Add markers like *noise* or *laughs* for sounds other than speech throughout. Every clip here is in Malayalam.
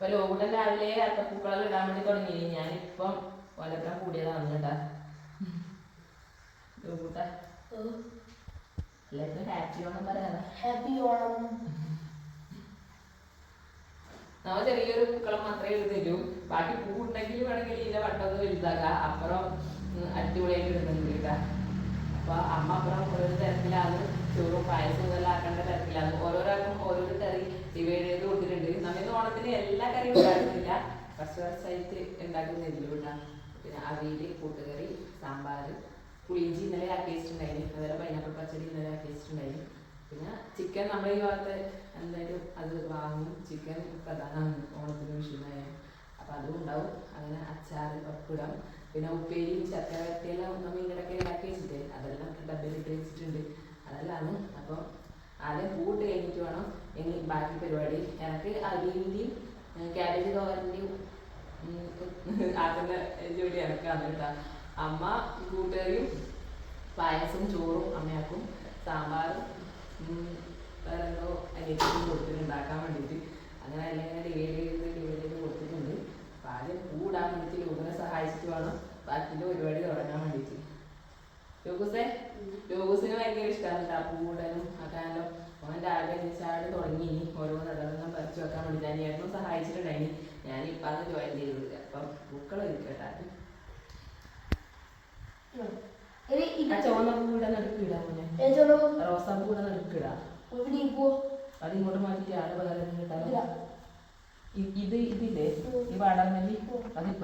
ഇപ്പൊ ലോകൂട്ടൻ രാവിലെ അത്തപ്പൂക്കളെല്ലാം ഇടാൻ വേണ്ടി തുടങ്ങി ഞാനിപ്പം വലക്കാൻ കൂടിയതാണ് കേട്ടാ ലോകൂട്ട എല്ലാവർക്കും ഹാപ്പി ഓണം പറയാനാ. ഹാപ്പി ഓണം. നമ്മൾ ചെറിയൊരു പൂക്കളം മാത്രമേ ഇടുന്നുള്ളൂ ബാക്കി പൂ ഉണ്ടെങ്കിൽ വേണമെങ്കിൽ ഇതിന്റെ വട്ടത് വലുതാക്കാം. അപ്പുറം അടിപൊളിയായിട്ട് ഇടുന്നുണ്ട് കേട്ടാ. അപ്പൊ അമ്മ അപ്പുറം ഓരോ തരത്തിലാണ് ചോറും പായസം ഇതെല്ലാം ആക്കേണ്ട തരത്തിലാണ് ഓരോരാൾക്കും ഓരോരോ കറി ഡിവൈഡ് ചെയ്ത് കൊടുത്തിട്ടുണ്ട്. നമ്മിന്ന് ഓണത്തിന് എല്ലാ കറിയും ഉണ്ടാക്കുന്നില്ല. ഫസ്റ്റായിട്ട് ഉണ്ടാക്കുന്നില്ല എല്ലാം പിന്നെ അവിയിൽ കൂട്ടുകറി സാമ്പാർ പുളിയിഞ്ചി ഇന്നലെ ആക്കി വെച്ചിട്ടുണ്ടായിരുന്നു അതുപോലെ പൈനാപ്പിൾ പച്ചടി ഇന്നലെ ആക്കി വെച്ചിട്ടുണ്ടായിരുന്നു പിന്നെ ചിക്കൻ നമ്മുടെ ഈ ഭാഗത്ത് എന്തായാലും അത് വാങ്ങും. ചിക്കൻ പ്രധാനമാണ് ഓണത്തിന് വിഷയമായ അപ്പം അതും ഉണ്ടാവും. അങ്ങനെ അച്ചാർ പപ്പടം പിന്നെ ഉപ്പേരിയും ചക്കര വരട്ടിയെല്ലാം നമ്മൾ ഇങ്ങനെയൊക്കെ ഉണ്ടാക്കി വെച്ചിട്ട്. അതെല്ലാം ഡബ്ബയിലിട്ട് വെച്ചിട്ടുണ്ട്. അതെല്ലാം അപ്പം ആദ്യം കൂട്ട് കഴിഞ്ഞിട്ട് വേണം ഇനി ബാക്കി പരിപാടി. എനിക്ക് അരിയുടെയും ക്യാബേജ് തോരന്റെയും ആക്കുന്ന ജോലി എനക്കാണ് കേട്ടോ. അമ്മ കൂട്ടുകറിയും പായസം ചോറും അമ്മയാക്കും സാമ്പാറും വേറെ എന്തോ അനിയത്തിനും കൊടുത്തിട്ട് ഉണ്ടാക്കാൻ വേണ്ടിയിട്ട്. അങ്ങനെ എല്ലാം ഇങ്ങനെ ഡിവൈഡ് ചെയ്ത് ഡിവൈഡ് ചെയ്ത് കൊടുത്തിട്ടുണ്ട്. അപ്പം ആദ്യം കൂടാൻ വേണ്ടിയിട്ട് ലോകനെ സഹായിച്ചിട്ട് വേണം ബാക്കിന്റെ പരിപാടി തുടങ്ങാൻ വേണ്ടിയിട്ട്. ലോകൂസേ ലോകൂസിന് ഭയങ്കര ഇഷ്ടമാണ് കേട്ടോ പൂടാനും ആക്കാനല്ലോ അവൻ രാവിലെ എണീച്ചാട് തുടങ്ങി. ഓരോ നടന്ന് പറിച്ചു വെക്കാൻ വേണ്ടിയിട്ട് അനിയേട്ടനും സഹായിച്ചിട്ടുണ്ടായി ഞാൻ ഇപ്പൊ അത് ജോയിൻ ചെയ്തത്. അപ്പം ആ ഇത് ചുവന്ന പൂവിടെ നടുക്കിടാ മോനെ. ഏതോളൂ റോസാ പൂടെ നടുക്കിടാ. പോ അത് ഇങ്ങോട്ട് മാറ്റിട്ട് ആടെ പകരം കിട്ടാലോ ഇത് ഇതില്ലേ. ഈ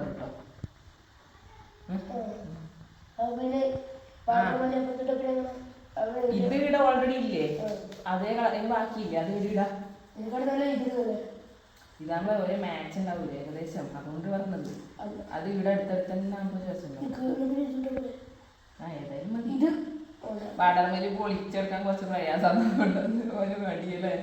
കേട്ടോ പിന്നെ ഇത് ഇവിടെ ഓൾറെഡി ഇല്ലേ. അതേ കളറിന് ബാക്കിയില്ലേ? അത് ഇവിടെ ഇടാ ഇതാകുമ്പോ ഒരേ മാച്ച് ഉണ്ടാവൂലേ ഏകദേശം? അതുകൊണ്ട് പറഞ്ഞത്. അത് ഇവിടെ അടുത്തടുത്ത് തന്നെ ആകുമ്പോ ആ ഏതായാലും മതി. വാടാമല്ലി പൊളിച്ചെടുക്കാൻ കുറച്ച് പ്രയാസം ഒരു മടിയല്ലേ?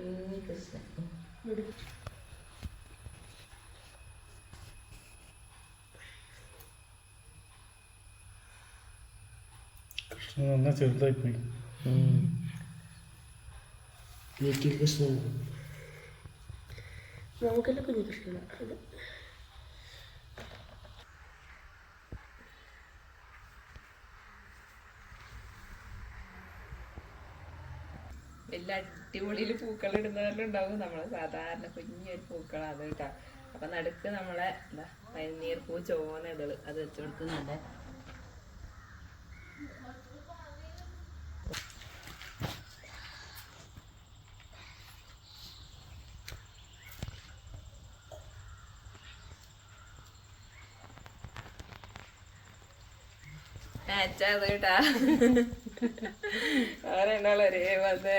കുഞ്ഞി കൃഷ്ണൻ ഇവിടെ. കൃഷ്ണൻ നന്നാ ചെറുതായി പോയി ലിറ്റിൽ കൃഷ്ണൻ നമുക്കെല്ലാം കുഞ്ഞു അടിപൊളിയിൽ പൂക്കൾ ഇടുന്നവരിലുണ്ടാവും നമ്മളെ സാധാരണ കുഞ്ഞൊരു പൂക്കൾ അത് കേട്ടോ. അപ്പൊ നടുക്ക് നമ്മളെ എന്താ പനിനീർ പൂ ചോന ഇതൾ അത് വെച്ച് കൊടുക്കുന്നുണ്ട്. ഏറ്റാ അത് കേട്ടാ. അവരെണ്ണാൾ ഒരേ പോലത്തെ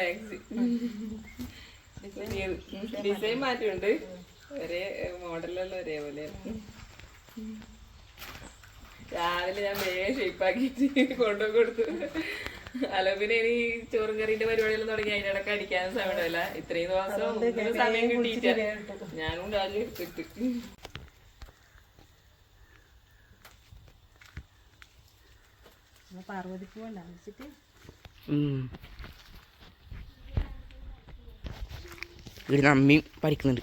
ഡിസൈൻ മാറ്റമുണ്ട്. ഒരേ മോഡലെല്ലാം ഒരേപോലെ രാവിലെ ഞാൻ വേഗം ഷേപ്പാക്കിട്ട് കൊണ്ടു കൊടുത്തു. അല്ല പിന്നെ ഇനി ചോറും കറിന്റെ പരിപാടിയെല്ലാം തുടങ്ങി അതിന്റെ അടിക്കാൻ സമയമില്ല. ഇത്രയും ദിവസം സമയം കിട്ടിയിട്ടില്ല. ഞാനും രാജു എടുത്തിട്ട്. വെച്ചിട്ട്. ഇവിടെ അമ്മയും പഠിക്കുന്നുണ്ട്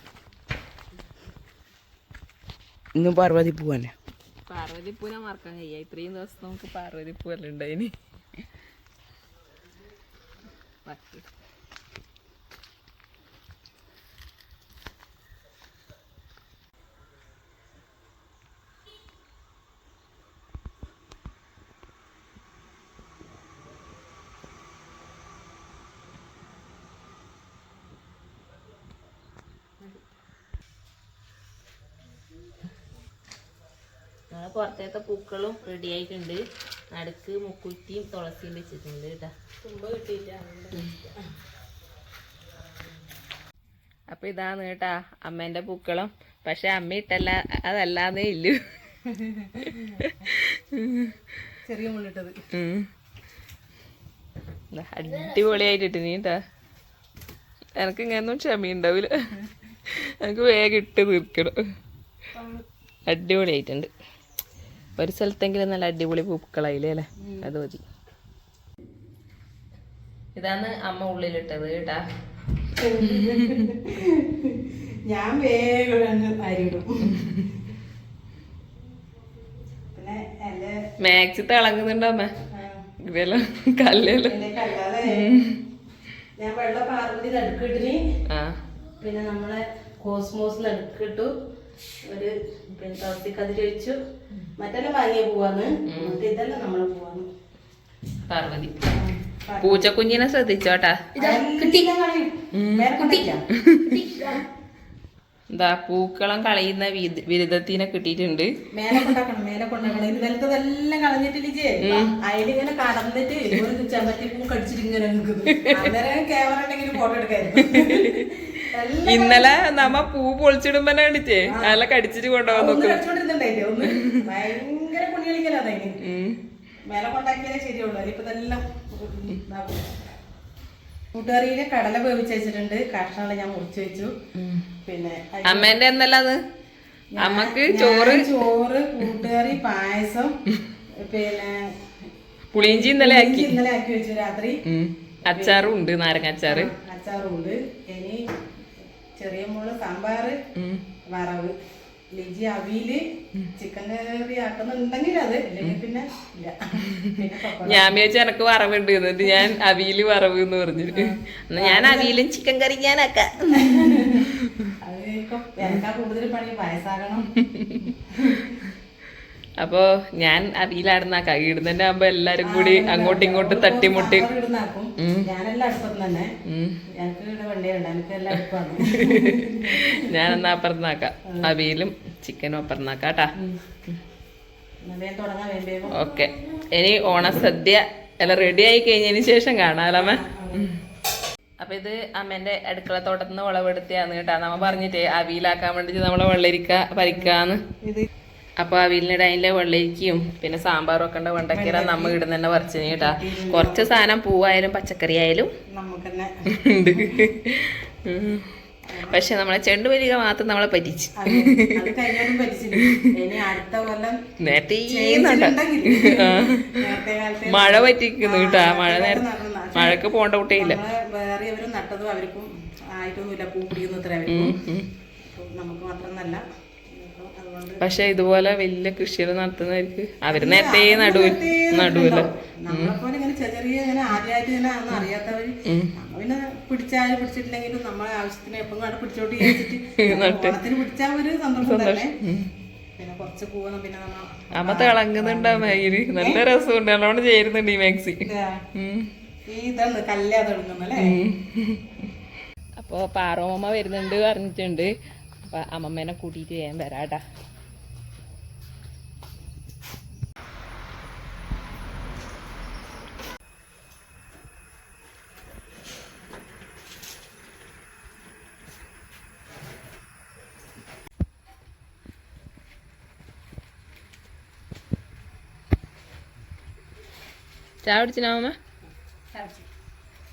ഇന്ന് പാർവതി പോവാനെ പാർവതിപ്പൂനെ മറക്കാൻ കഴിയ. ഇത്രയും ദിവസം നമുക്ക് പാർവതി പൂവല്ലേ ഉണ്ടായിന്. ബാക്കി *laughs* നമ്മളെ പുറത്തേത്തെ പൂക്കളും റെഡി ആയിട്ടുണ്ട്. നടുക്ക് മുക്കുറ്റിയും തുളസിയും വെച്ചിട്ടുണ്ട് കേട്ടാ. അപ്പൊ ഇതാണ് കേട്ടാ അമ്മേന്റെ പൂക്കളും. പക്ഷെ അമ്മ ഇട്ടല്ല അതല്ലാന്നേ ഇല്ലു. ചെറിയ മുള്ളിട്ടത്. അടിപൊളിയായിട്ടിട്ട് നീ കേട്ടാ. എനക്ക് ഇങ്ങനൊന്നും ക്ഷമയുണ്ടാവില്ല എനിക്ക് വേഗം ഇട്ട് തീർക്കണം. അടിപൊളിയായിട്ടുണ്ട്. ഒരു സ്ഥലത്തെങ്കിലും നല്ല അടിപൊളി പൂക്കളായില്ലേ അല്ലേ? അത് മതി. ഇതാണ് അമ്മ ഉള്ളിലിട്ടത് കേട്ടാ. ഞാൻ വേഗം അരിയിടും. എന്റെ മാക്സി തിളങ്ങുന്നുണ്ടോ അമ്മ? ഇതെല്ലാം കല്ലെല്ലാം എന്റെ ഞാൻ വെള്ള പാർവതി നടുക്കിട്ടിന്. ആ. പിന്നെ നമ്മളെ കോസ്മോസ് നടുക്കിട്ടു. ഒരു പിന്നെ തവത്തിക്കതിൽ വെച്ചു മറ്റെല്ലാം വാങ്ങിയ പോവാന്ന്? ഇതെല്ലാം പോവാന്ന്. പാർവതി. പൂച്ചക്കുഞ്ഞിനെ ശ്രദ്ധിച്ചോട്ടാ. എന്താ പൂക്കളം കളയുന്ന വിരുദ്ധത്തിനെ ബിരുദത്തിനെ കിട്ടിയിട്ടുണ്ട്. മേലെ കൊണ്ടാക്കണം മേലെ കൊണ്ടാക്കണം. ഇത് അതിലിങ്ങനെ കടന്നിട്ട് ഒരു ചെമ്പത്തി പൂ കടിച്ചിട്ട് ഇങ്ങനെ ക്യാമറ ഉണ്ടെങ്കിൽ ഫോട്ടോ എടുക്കായിരുന്നു. ഇന്നലെ നമ്മ പൂ പൊളിച്ചിടുമ്പോ നല്ല കടിച്ചിട്ട് കൊണ്ടുപോകാൻ നോക്കും ഭയങ്കര. മേലെ കൊണ്ടാക്കിയാലേ ശരിയുള്ളൂ. അതിപ്പോ ഇതെല്ലാം ഇതാക്കും. കൂട്ടുകറിയിൽ കടല വേവിച്ച് വെച്ചിട്ടുണ്ട്. കഷ്ണങ്ങൾ ഞാൻ മുറിച്ച് വെച്ചു. പിന്നെ അമ്മേന്റെ എന്നല്ല അത്? അമ്മയ്ക്ക് ചോറ്? ചോറ് കൂട്ടുകറി പായസം പിന്നെ പുളിയിഞ്ചി ഇന്നലെ ആക്കി. ഇന്നലെ ആക്കി വെച്ചു രാത്രി. അച്ചാറും ഉണ്ട് നാരങ്ങ അച്ചാറ്. അച്ചാറും ഉണ്ട്. ഇനി ചെറിയ മോൾ സാമ്പാറ്. വറവ്. ലിജി അവിയിൽ ചിക്കൻ കറി ആക്കുന്നുണ്ടെങ്കിൽ അത് ഇല്ലെങ്കിൽ പിന്നെ ഇല്ല. ഞാൻ വിചാരിച്ച എനക്ക് വറവുണ്ട് എന്നിട്ട് ഞാൻ അവിയിൽ വറവ് എന്ന് പറഞ്ഞിട്ട് ഞാൻ അവിയിലും ചിക്കൻ കറി ഞാനാക്കാം അത് ഇപ്പൊ എനിക്കാ കൂടുതൽ പണി പായസാകണം *laughs* അപ്പോ ഞാൻ അവിയിലാടുന്നാക്കാം ഇടുന്നതിന്റെ ആകുമ്പോ എല്ലാരും കൂടി അങ്ങോട്ടും ഇങ്ങോട്ടും തട്ടിമുട്ടി ഞാൻ എന്നാ അപ്പുറത്തുനിന്നാക്കാം അവിയിലും ചിക്കനും അപ്പുറത്തുനിന്നാക്കാം കേട്ടാ. എന്നാ വേഗം ഓക്കെ. ഇനി ഓണസദ്യ എല്ലാം റെഡി ആയി കഴിഞ്ഞതിന് ശേഷം കാണാലമ്മ. അപ്പൊ ഇത് അമ്മേന്റെ അടുക്കള തോട്ടത്തിന്ന് വിളവെടുത്തിയാന്ന് കേട്ടാ. നമ്മ പറഞ്ഞിട്ടേ അവിയിലാക്കാൻ വേണ്ടിട്ട് നമ്മളെ വെള്ളരിക്ക പരിക്കാന്ന് ഇത് അപ്പൊ അവിയലിനിടെ അതിലെ വെള്ളരിക്കയും പിന്നെ സാമ്പാറും ഒക്കെ ഉണ്ട് വെണ്ടക്കീര നമ്മ ഇടുന്ന തന്നെ പറിച്ചു കേട്ടാ. കുറച്ച് സാധനം പൂവായാലും പച്ചക്കറി ആയാലും ഉണ്ട്. പക്ഷെ നമ്മളെ ചെണ്ടുമല്ലിക മാത്രം നമ്മളെ പറ്റിച്ച്. നേരത്തെ മഴ പറ്റിക്കുന്നു കേട്ടാ. മഴ നേരം മഴക്ക് പോണ്ട കുട്ടിയില്ല. വേറെ നട്ടതും അവർക്കും ആയിട്ടൊന്നുമില്ല. പൂ പിടിക്കുന്ന നമുക്ക് അപ്പം അതുകൊണ്ട് പക്ഷെ ഇതുപോലെ വലിയ കൃഷികൾ നടത്തുന്നവർക്ക് അവർ നേരത്തെ നടു നടുവല്ലോ പിടിച്ചിട്ടില്ലെങ്കിലും നമ്മളെ ആവശ്യത്തിന് എപ്പോഴും അവിടെ പിടിച്ചോട്ട് വിചാരിച്ചിട്ട് *laughs* ഓണത്തിന് പിടിച്ചാൽ ഒരു സന്തോഷം തന്നെ. അമ്മ തിളങ്ങുന്നുണ്ടാ മയിൽ നല്ല രസമുണ്ട്. നല്ലോണം ചേരുന്നുണ്ട് ഈ മാക്സി അപ്പൊ പാറോമ്മ വരുന്നുണ്ട് പറഞ്ഞിട്ടുണ്ട്. അപ്പൊ അമ്മമ്മേനെ കൂട്ടിയിട്ട് വേഗം വരാട്ടാ ചായ നാമ അമ്മ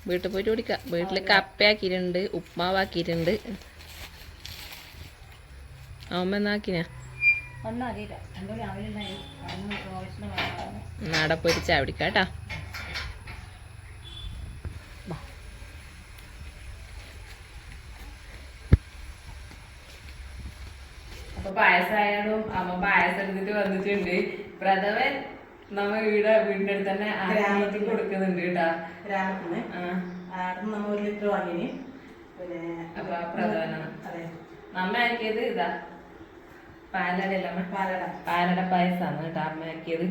വീട്ടിൽ പോയിട്ട് കുടിക്കാം. വീട്ടിൽ കപ്പയാക്കിയിട്ടുണ്ട് ഉപ്മാവാക്കിയിട്ടുണ്ട്. അമ്മ എന്നാക്കിനാ. നാടെ പോയിട്ട് ചായ അപ്പൊ പായസമായാലും അമ്മ പായസം എടുത്തിട്ട് വന്നിട്ടുണ്ട്. പ്രഥമൻ നമ്മ വീട് വീടിന്റെ അടുത്ത് തന്നെ ഗ്രാമത്തിൽ കൊടുക്കുന്നുണ്ട് കേട്ടാ. ഗ്രാമത്തിന് ആടുന്ന് നമ്മ ഒരു ലിറ്റർ വാങ്ങിന്. പിന്നെ അപ്പൊ പ്രധാനാണ്. അതെ. നമ്മ ആക്കിയത് ഇതാ. പാലടയല്ല പാലട. പാലട പായസാണ് കേട്ടോ അമ്മ ആക്കിയത്.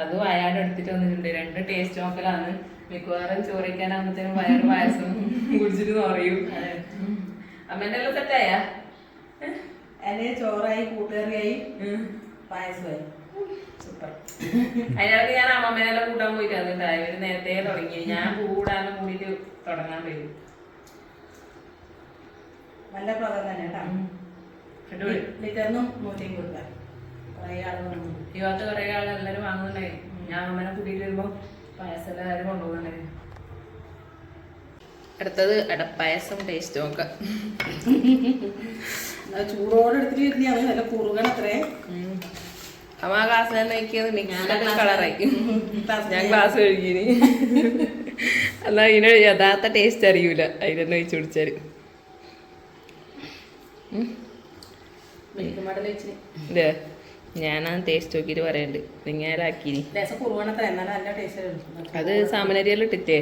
അതും അയാൾ എടുത്തിട്ട് വന്നിട്ടുണ്ട്. രണ്ട് ടേസ്റ്റ് നോക്കലാണ്. മിക്കവാറും ചോറിക്കാനാകുമ്പത്തേനും വയറ് പായസം കുടിച്ചിട്ട് പറയും അമ്മേന്റെ എല്ലാം സെറ്റായ എന്റെ ചോറായി കൂട്ടുകറിയായി പായസമായി. അതിനിടയ്ക്ക് ഞാൻ അമ്മമ്മേനെല്ലാം കൂട്ടാൻ പോയിട്ട് അതുകൊണ്ട് ഇവർ നേരത്തെ തുടങ്ങി. ഞാൻ കൂടാനും കൂടിയിട്ട് തുടങ്ങാൻ വരും. നല്ല പ്രകടനം തന്നെ കേട്ടോ. ലിറ്ററിനും നൂറ്റിയും കൊടുക്കാം കുറേ ആളുകൾ കുറെ ആൾ എല്ലാവരും വാങ്ങുന്നുണ്ടായി ഞാൻ അമ്മേനെ കൂട്ടിയിട്ട് വരുമ്പോൾ പായസം എല്ലാവരും കൊണ്ടുപോകുന്നുണ്ടായി അടുത്തത് അടപ്പായസം ടേസ്റ്റ് നോക്കാം. ചൂടോടെ എടുത്തിട്ട് വരുന്ന. നല്ല കുറുകണത്രേ. അമ്മ ആ ഗ്ലാസ് തന്നെ മിക്സ് കളറായി ഞാൻ ഗ്ലാസ് കഴുകിന് എന്നാ ഇതിന് യഥാർത്ഥ ടേസ്റ്റ് അറിയൂല. അതിലെന്നെ ഒഴിച്ചു വെച്ച് ഇല്ലേ? ഞാനാ ടേസ്റ്റ് നോക്കിയിട്ട് പറയണ്ട്. നിങ്ങാലാക്കിനി അത് സാമനരിയെല്ലാം ഇട്ടിട്ടേ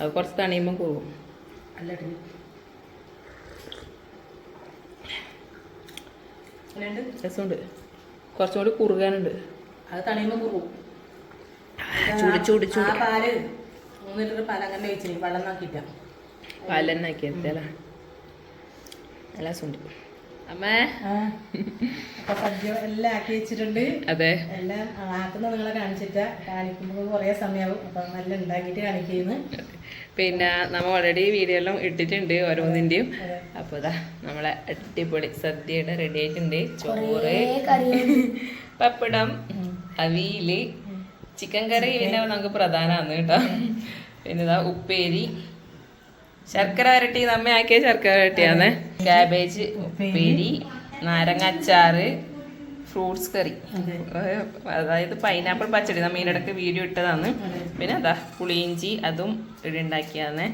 അത് കുറച്ച് തണിയുമ്പോൾ ഇഡ്ഡലി എങ്ങനെയുണ്ട് രസമുണ്ട്. കുറച്ചും കൂടി കുറുകാനുണ്ട്. അത് തണിയുമ്പോൾ കുറുകും ചൂട് ചൂട് ചൂട്. പാൽ മൂന്ന് ലിറ്റർ പാൽ അങ്ങനെ വെച്ചിന് വെള്ളം അമ്മേ. അപ്പൊ സദ്യ എല്ലാം ആക്കി വെച്ചിട്ടുണ്ട്. അതെ. എല്ലാം ആക്കുന്ന നിങ്ങളെ കാണിച്ചിട്ടാ കാണിക്കുമ്പോൾ കുറേ സമയമാവും അപ്പൊ നല്ല ഉണ്ടാക്കിയിട്ട് കാണിക്കുന്നു. പിന്നെ നമ്മൾ ഓൾറെഡി വീഡിയോ എല്ലാം ഇട്ടിട്ടുണ്ട് ഓരോന്നിന്റെയും. അപ്പൊ ഇതാ നമ്മളെ അടിപൊളി സദ്യയുടെ റെഡി ആയിട്ടുണ്ട്. ചോറ് പപ്പടം അവിയിൽ ചിക്കൻ കറി പിന്നെ നമുക്ക് പ്രധാനമാണ് കേട്ടോ. പിന്നെ ഇതാ ഉപ്പേരി ശർക്കര വരട്ടി നമ്മ ആക്കിയ ശർക്കര വരട്ടിയാണ് ക്യാബേജ് ഉപ്പേരി. നാരങ്ങ അച്ചാറ് ഫ്രൂട്ട്സ് കറി അതായത് പൈനാപ്പിൾ പച്ചടി. നമ്മ ഇതിനിടക്ക് വീഡിയോ ഇട്ടതാണ്. പിന്നെ അതാ പുളിയിഞ്ചി അതും ഇവിടെ ഉണ്ടാക്കിയതാണ്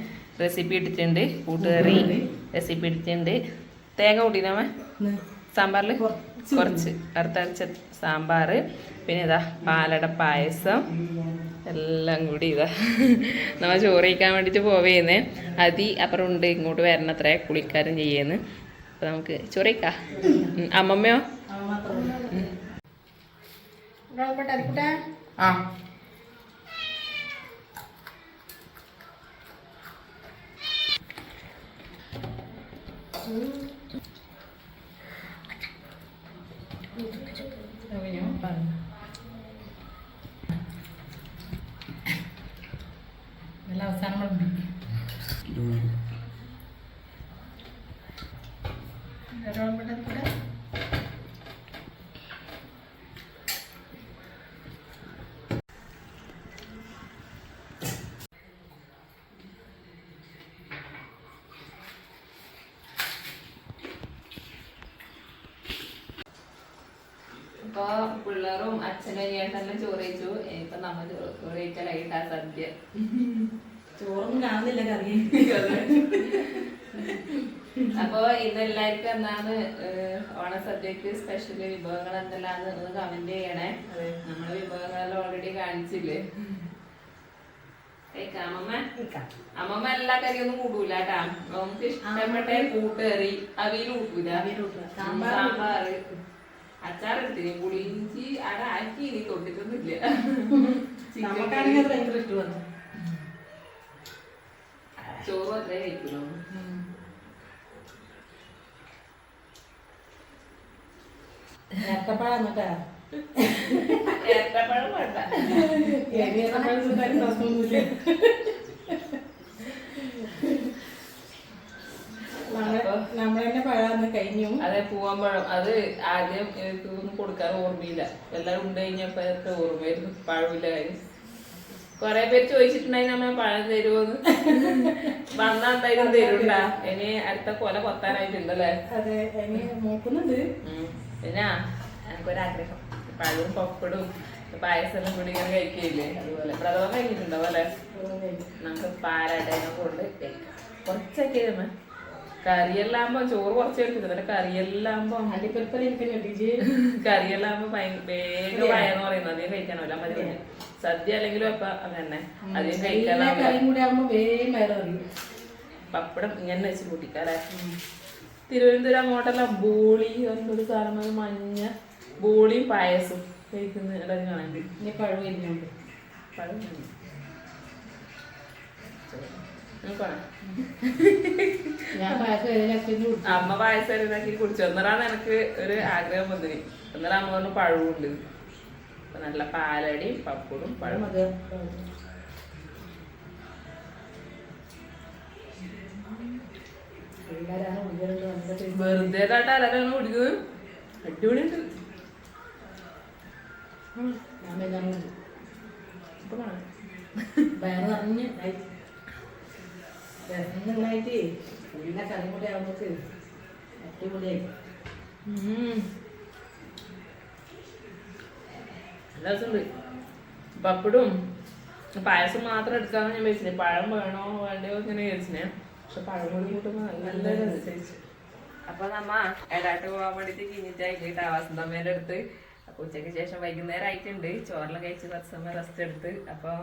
റെസിപ്പി ഇട്ടിട്ടുണ്ട് കൂട്ടുകറി റെസിപ്പി ഇട്ടിട്ടുണ്ട്. തേങ്ങ കൂട്ടിനമ്മ സാമ്പാറിൽ കുറച്ച്. വറുത്തരച്ച സാമ്പാർ പിന്നെ ഇതാ പാലട പായസം. എല്ലാം കൂടി ഇതാ. നമ്മൾ ചോറിക്കാൻ വേണ്ടിയിട്ട് പോവേന്ന്. അതി അപ്പുറം ഉണ്ട് ഇങ്ങോട്ട് വരണത്രേ കുളിക്കാരും ചെയ്യുന്നു. അപ്പോൾ നമുക്ക് ചോറിക്കാ. അമ്മമ്മയോ? ആ. നല്ല അപ്പോൾ പിള്ളേറും അച്ഛനും അനിയേട്ടെല്ലാം ചോറ് കഴിച്ചു. ഇപ്പം നമ്മൾ ചോറ് കഴിക്കലായിട്ടാ സദ്യ ചോറൊന്നും കാണുന്നില്ല കറി. അപ്പൊ ഇന്ന് എല്ലാവർക്കും എന്താണ് ഓണസദ്യക്ക് സ്പെഷ്യൽ വിഭവങ്ങൾ എന്തെല്ലാന്ന് ഒന്ന് കമന്റ് ചെയ്യണേ. നമ്മളെ വിഭവങ്ങളെല്ലാം ഓൾറെഡി കാണിച്ചില്ലേ? അമ്മമ്മ? അമ്മമ്മ എല്ലാ കറിയൊന്നും കൂട്ടൂല കേട്ടാ നമുക്ക് ഇഷ്ടപ്പെട്ട കൂട്ടുകറി അവിയിൽ കൂട്ടൂല. സാമ്പാറ്. അച്ചാറെടുത്തിന് പുളിയിഞ്ചി അട ആക്കി ഇനി തൊട്ടിട്ടൊന്നുമില്ല നമുക്കാണെങ്കിൽ അത് ഭയങ്കര ഇഷ്ടമാണ് ചോറ് അത്രേ കഴിക്കുള്ളൂ. ഏത്തപ്പഴം എന്നിട്ടാ? ഏത്തപ്പഴം വേണ്ട. ഏത്തപ്പഴം തിന്നാലും പ്രശ്നമൊന്നുമില്ല നമ്മളെ തന്നെ പഴാന്ന് കഴിഞ്ഞു. അതെ പൂവമ്പഴം അത് ആദ്യം എനിക്ക് ഒന്നും കൊടുക്കാൻ ഓർമ്മയില്ല. എല്ലാം ഉണ്ട് കഴിഞ്ഞപ്പോ അതൊക്കെ ഓർമ്മയായിരുന്നു. പഴമില്ല കാര്യം. കുറെ പേര് ചോദിച്ചിട്ടുണ്ടായി നമ്മ പഴം തരുമോന്ന് *laughs* വന്നാ എന്തായാലും തരൂണ്ട ഇനി അടുത്ത കൊല കൊത്താനായിട്ടുണ്ടല്ലേ അതെ ഇനി നോക്കുന്നുണ്ട്. പിന്നെ എനിക്കൊരാഗ്രഹം. പഴവും പപ്പടും പായസം കൂടി ഇങ്ങനെ കഴിക്കില്ലേ അതുപോലെ. പ്രഥമം കഴിഞ്ഞിട്ടുണ്ടാവും അല്ലേ? നമുക്ക് പാലടേനെ കൊണ്ട് കഴിക്കാം കുറച്ചൊക്കെ നമ്മ കറിയെല്ലാം ആകുമ്പോ ചോറ് കുറച്ച് കഴിക്കുന്നത് എന്നിട്ട് കറിയെല്ലാം ആകുമ്പോ അണ്ടിപ്പരിപ്പല എനിക്ക് കറിയെല്ലാം ആകുമ്പോ ഭയ- വേഗം വയന്ന് പറയുന്നത് അധികം കഴിക്കാനോ മതി മതി സദ്യ അല്ലെങ്കിലും അപ്പൊ അങ്ങനെ അധികം എല്ലാ വേഗം പപ്പടം ഇങ്ങനെ വെച്ച് കൂട്ടിക്കാലേ തിരുവനന്തപുരം അങ്ങോട്ടെല്ലാം ബോളി ഒരു സാധനം മഞ്ഞ ബോളിയും പായസം കഴിക്കുന്ന ഇടയിൽ കാണാൻ. പഴം പഴം. *laughs* അമ്മ പായസം ഇതാക്കി കുടിച്ചു. എന്നാണ് എനിക്ക് ഒരു ആഗ്രഹം വന്നിന്. ഒന്നര അമ്മ പറഞ്ഞു പഴവും ഉണ്ട്. അപ്പൊ നല്ല പാലടിയും പപ്പടും പഴം വെറുതെ കാട്ടാ ആരാണ് കുടിക്കുന്നത്? അടിപൊളിയുണ്ട്. വയറ് നിറഞ്ഞ് രസം കറിയും കൂടി ആകുമ്പോഴേക്ക് അടിപൊളിയായി പപ്പടും പായസം മാത്രം എടുക്കാന്ന് ഞാൻ വിചാരിച്ചിനെ പഴം വേണോ വേണ്ടയോ ഇങ്ങനെ വിചാരിച്ചിനെ പക്ഷെ പഴം കൂടി കൂട്ടുമ്പോ നല്ല അപ്പൊ നമ്മ എടാട്ട് പോകാൻ വേണ്ടിട്ട് കിഞ്ഞിട്ടായിട്ട് വസന്തമ്മേന്റെ അടുത്ത് അപ്പൊ ഉച്ചയ്ക്ക് ശേഷം വൈകുന്നേരം ആയിട്ടുണ്ട് ചോറെല്ലാം കഴിച്ച് കുറച്ച് സമയം റെസ്റ്റ് എടുത്ത്. അപ്പോൾ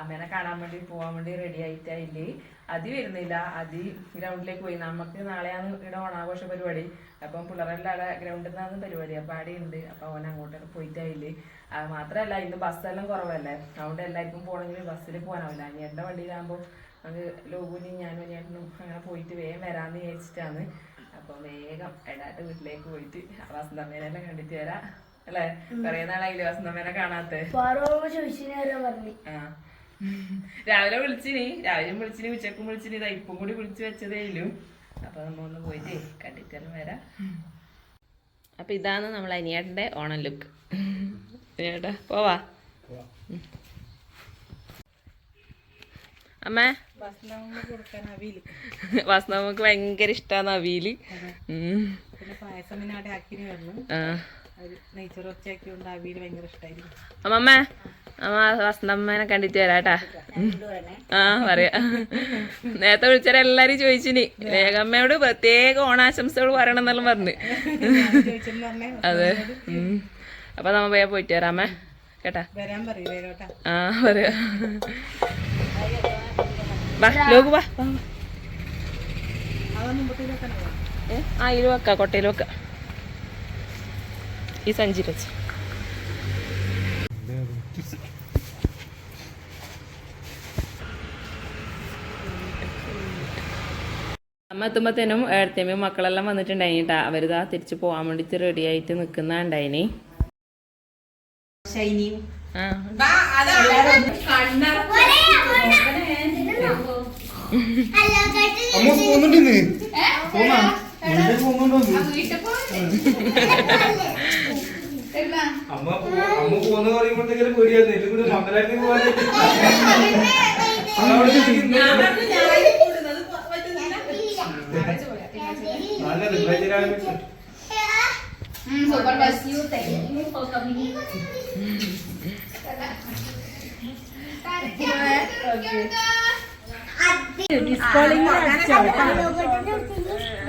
അമ്മേനെ കാണാൻ വേണ്ടി പോകാൻ വേണ്ടി റെഡി ആയിട്ടായില്ലേ അതി വരുന്നില്ല. അതി ഗ്രൗണ്ടിലേക്ക് പോയി. നമുക്ക് നാളെയാണ് ഇവിടെ ഓണാഘോഷ പരിപാടി. അപ്പം പിള്ളേരെല്ലാം അവിടെ ഗ്രൗണ്ടിൽ നിന്നാണ് പരിപാടി. അപ്പൊ അവിടെ ഉണ്ട്. അപ്പൊ അവൻ അങ്ങോട്ടൊക്കെ പോയിട്ടായില്ലേ അത് മാത്രമല്ല ഇന്ന് ബസ്സെല്ലാം കുറവല്ലേ? അതുകൊണ്ട് എല്ലാവർക്കും പോകണമെങ്കിൽ ബസ്സിൽ പോകാനാവില്ല ഇനി എന്റെ വണ്ടിയിലാകുമ്പോൾ നമുക്ക് ലോകുനി ഞാനും ചേട്ടനും അങ്ങനെ പോയിട്ട് വേഗം വരാമെന്ന് വിചാരിച്ചിട്ടാണ്. അപ്പം വേഗം എടാട്ട് വീട്ടിലേക്ക് പോയിട്ട്. വസന്തമ്മേനെല്ലാം കണ്ടിട്ട് വരാം. അല്ലേ? കൊറേ നാളായില്ലേ വസന്തമ്മേനെ കാണാത്ത? ആ. രാവിലെ വിളിച്ചിനി രാവിലെയും വിളിച്ചിനി ഉച്ചക്കും വിളിച്ചിനി ഇതാ ഇപ്പം കൂടി വിളിച്ചു വെച്ചതേലും അപ്പൊ നമ്മ ഒന്ന് പോയിട്ട് കണ്ടിട്ടാലും വരാം. അപ്പൊ ഇതാണ് നമ്മൾ അനിയേട്ടന്റെ ഓണം ലുക്ക്. അനിയേട്ടാ പോവാ. അമ്മേ. വാസ്തവക്ക് ഭയങ്കര ഇഷ്ടമാണ് അവീൽ പായസം അമ്മമ്മ അമ്മ വസന്തമ്മേനെ കണ്ടിട്ട് വരാട്ടാ ആ പറയാ. നേരത്തെ വിളിച്ചാൽ എല്ലാരും ചോദിച്ചിനി രേഖമ്മയോട് പ്രത്യേക ഓണാശംസകൾ പറയണം എന്നെല്ലാം പറഞ്ഞു. അതെ. അപ്പൊ നമ്മ പോയാ പോയിട്ട് വരാമേ. കേട്ടാ? ആ പറയാ. വാ ലോകു വാ. ആ ഇരുവക്ക വെക്കാം കൊട്ടയിൽ വെക്കാം. ഈ സഞ്ചി വെച്ച്. അമ്മ എത്തുമ്പത്തേനും ഏഴത്തേമ്മയും മക്കളെല്ലാം വന്നിട്ടുണ്ടായി കേട്ടാ അവരിതാ തിരിച്ചു പോകാൻ വേണ്ടിട്ട് റെഡി ആയിട്ട് നിൽക്കുന്നുണ്ടായിനി പോകുന്നുണ്ടെന്ന് *laughs* അമ്മ പോ- അമ്മ പോന്ന് പറയുമ്പോഴത്തേക്കും പേടിയായിരുന്നു എല്ലാം കൂടെ മംഗലാറ്റി പോകാൻ നല്ല തിങ്കളാഴ്ച രാവിലെ കൊടുക്കേ ആ ഓക്കെ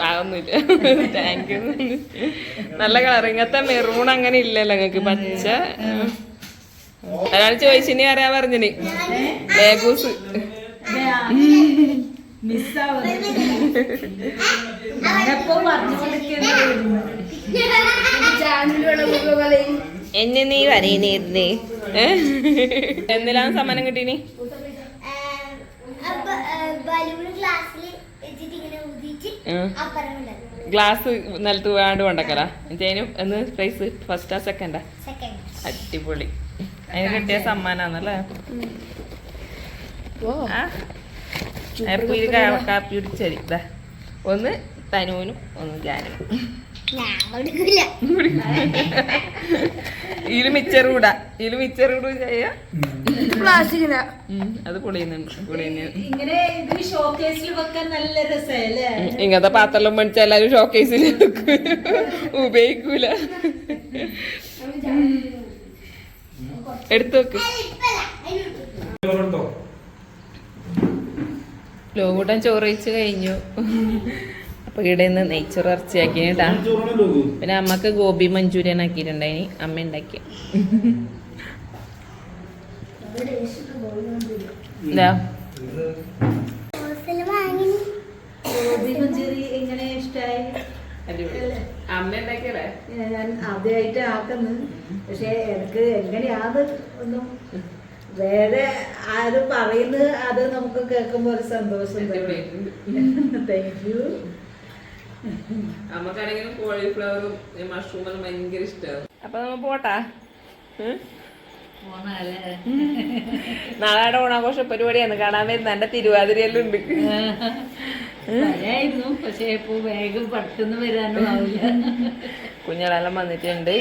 ആ ഒന്നുമില്ല. താങ്ക് യു നല്ല കളർ ഇങ്ങനത്തെ മെറൂൺ അങ്ങനെ ഇല്ലല്ലോ നിങ്ങക്ക് പച്ച. ഒരാൾ ചോദിച്ചിനി അറിയാൻ പറഞ്ഞിന് ബേഗൂസ് എന്നെ നീ പറയുന്നേ എന്തിലാണ് സമ്മാനം കിട്ടീനി ഗ്ലാസ് നിലത്ത് വേണ്ട കൊണ്ടക്കല. എന്തേനും എന്ന് പ്രൈസ് ഫസ്റ്റാ സെക്കൻഡാ അടിപൊളി. അതിന് കിട്ടിയ സമ്മാനാന്നല്ലേ? കാപ്പി കുടിച്ചരി ഇതാ ഒന്ന് തനുവിനും ഒന്ന് ജാനും ഇതിൽ മിച്ചർ കൂടാ ഇതിൽ മിച്ചർ കൂടും ചെയ്യാ പ്ലാസ്റ്റിക്കില അത് പൊളിയുന്നുണ്ട് പൊളിയുന്നു. ഇങ്ങനെ ഇത് ഷോക്കേസിൽ വെക്കാൻ നല്ല രസമല്ലേ ഇങ്ങനത്തെ പാത്രം മേടിച്ച എല്ലാരും ഷോക്കേസിൽ ഉപയോഗിക്കൂല. എടുത്തു വെക്ക്. ലോകൂട്ടം ചോറ് വെച്ച് കഴിഞ്ഞു. അപ്പൊ ഇവിടെ നിന്ന് നെയ്ച്ചോറ് ഇറച്ചിയാക്കി കേട്ടാ പിന്നെ അമ്മയ്ക്ക് ഗോപി മഞ്ചൂരിയൻ ആക്കിയിട്ടുണ്ടായിനി. അമ്മ ഉണ്ടാക്കിയ. എന്താ? ഞാൻ ആദ്യമായിട്ട് ആക്കുന്നു പക്ഷെ എനിക്ക് എങ്ങനെയാന്ന് ഒന്നും വേറെ ആരും പറയുന്നത് അത് നമുക്ക് കേൾക്കുമ്പോൾ ഒരു സന്തോഷം താങ്ക് യു നമുക്കാണെങ്കിലും കോളിഫ്ലവറും മഷ്റൂമും ഭയങ്കര ഇഷ്ടമാണ് അപ്പൊ നമ്മ പോട്ടാ? നാളെ ഓണാഘോഷ പരിപാടിയാണ്. കാണാൻ വരുന്ന എന്റെ തിരുവാതിരയെല്ലാം ഉണ്ട്. പക്ഷെ ഇപ്പൊ വേഗം പെട്ടെന്ന് വരാനും ആവില്ല. കുഞ്ഞളെല്ലാം വന്നിട്ടുണ്ട്.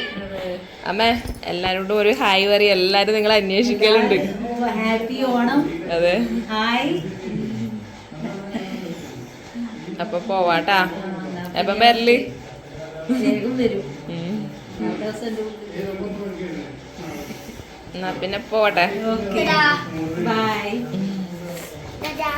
അമ്മേ എല്ലാരോടും ഒരു ഹായ് പറയും. എല്ലാരും നിങ്ങൾ അന്വേഷിക്കലുണ്ട്. ഹാപ്പി ഓണം. അതെ. ഹായ്. അപ്പൊ പോവാട്ടാ. എപ്പം വരൽ. എന്നാ പിന്നെ പോട്ടെ. ബൈ. ദാദാ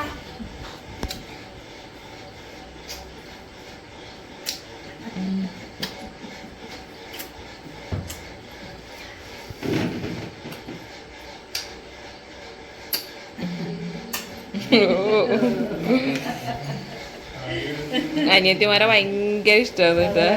അനിയത്തിമാരെ ഭയങ്കര ഇഷ്ടമാണ് കേട്ടോ